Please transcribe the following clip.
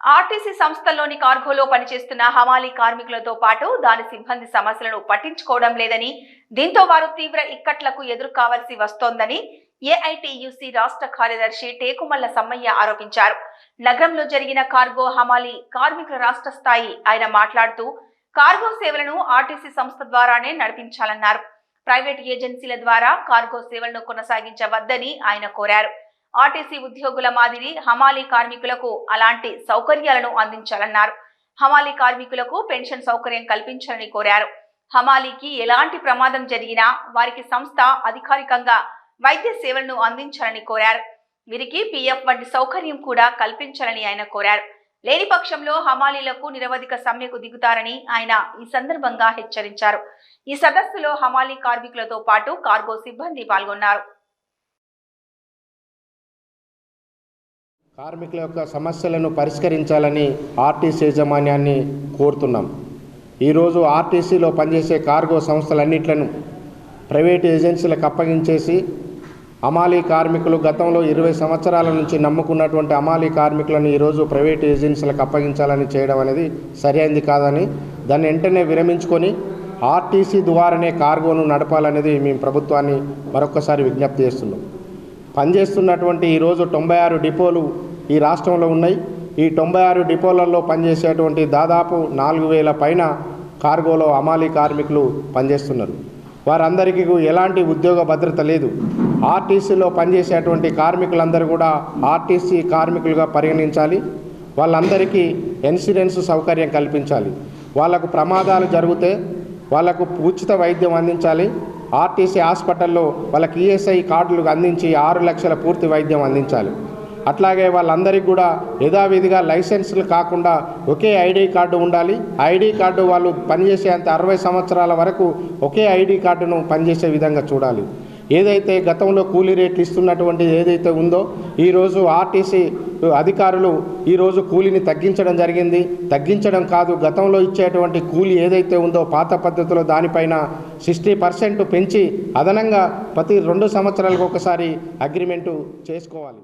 RTC సంస్థల్లోని కార్గోలో పనిచేస్తున్న హమాలీ కార్మికులతో పాటు దాని సిబ్బంది సమస్యలను పట్టించుకోవడం లేదని దీంతో వారు తీవ్ర ఇక్కట్లకు ఎదురు కావాల్సి వస్తోందని ఏఐటియుసి రాష్ట్ర కార్యదర్శి టేకుమల్ల సమ్మయ్య ఆరోపించారు. నగరంలో జరిగిన కార్గో హమాలీ కార్మికుల రాష్ట్ర స్థాయి ఆయన మాట్లాడుతూ కార్గో సేవలను ఆర్టీసీ సంస్థ ద్వారానే నడిపించాలన్నారు. ప్రైవేట్ ఏజెన్సీల ద్వారా కార్గో సేవలను కొనసాగించవద్దని ఆయన కోరారు. ఆర్టీసీ ఉద్యోగుల మాదిరి హమాలీ కార్మికులకు అలాంటి సౌకర్యాలను అందించాలన్నారు. హమాలీ కార్మికులకు పెన్షన్ సౌకర్యం కల్పించాలని కోరారు. హమాలీకి ఎలాంటి ప్రమాదం జరిగినా వారికి సంస్థ అధికారికంగా వైద్య సేవలను అందించాలని కోరారు. వీరికి పీఎఫ్ వంటి సౌకర్యం కూడా కల్పించాలని ఆయన కోరారు. లేని పక్షంలో హమాలీలకు నిరవధిక సమ్మెకు దిగుతారని ఆయన ఈ సందర్భంగా హెచ్చరించారు. ఈ సదస్సులో హమాలీ కార్మికులతో పాటు కార్గో సిబ్బంది పాల్గొన్నారు. కార్మికుల యొక్క సమస్యలను పరిష్కరించాలని ఆర్టీసీ యాజమాన్యాన్ని కోరుతున్నాం. ఈరోజు ఆర్టీసీలో పనిచేసే కార్గో సంస్థలన్నిట్లను ప్రైవేట్ ఏజెన్సీలకు అప్పగించేసి అమాలీ కార్మికులు గతంలో ఇరవై సంవత్సరాల నుంచి నమ్ముకున్నటువంటి అమాలీ కార్మికులను ఈరోజు ప్రైవేట్ ఏజెన్సీలకు అప్పగించాలని చేయడం అనేది సరైనది కాదని దాన్ని వెంటనే విరమించుకొని ఆర్టీసీ ద్వారానే కార్గోను నడపాలనేది మేము ప్రభుత్వాన్ని మరొకసారి విజ్ఞప్తి చేస్తున్నాం. పనిచేస్తున్నటువంటి ఈరోజు తొంభై ఆరు డిపోలు ఈ రాష్ట్రంలో ఉన్నాయి. ఈ తొంభై ఆరు డిపోలలో పనిచేసేటువంటి దాదాపు నాలుగు వేల పైన కార్గోలో అమాలీ కార్మికులు పనిచేస్తున్నారు. వారందరికీ ఎలాంటి ఉద్యోగ భద్రత లేదు. ఆర్టీసీలో పనిచేసేటువంటి కార్మికులందరూ కూడా ఆర్టీసీ కార్మికులుగా పరిగణించాలి. వాళ్ళందరికీ ఇన్సూరెన్స్ సౌకర్యం కల్పించాలి. వాళ్ళకు ప్రమాదాలు జరిగితే వాళ్ళకు ఉచిత వైద్యం అందించాలి. ఆర్టీసీ హాస్పిటల్లో వాళ్ళకి ఈఎస్ఐ కార్డులు అందించి ఆరు లక్షల పూర్తి వైద్యం అందించాలి. అట్లాగే వాళ్ళందరికీ కూడా యథావిధిగా లైసెన్సులు కాకుండా ఒకే ఐడి కార్డు ఉండాలి. ఐడి కార్డు వాళ్ళు పనిచేసేంత అరవై సంవత్సరాల వరకు ఒకే ఐడి కార్డును పనిచేసే విధంగా చూడాలి. ఏదైతే గతంలో కూలీ రేట్లు ఇస్తున్నటువంటి ఏదైతే ఉందో ఈరోజు ఆర్టీసీ అధికారులు ఈరోజు కూలీని తగ్గించడం జరిగింది. తగ్గించడం కాదు గతంలో ఇచ్చేటువంటి కూలీ ఏదైతే ఉందో పాత పద్ధతిలో దానిపైన సిక్స్టీ పర్సెంట్ పెంచి అదనంగా ప్రతి రెండు సంవత్సరాలకు ఒకసారి అగ్రిమెంటు చేసుకోవాలి.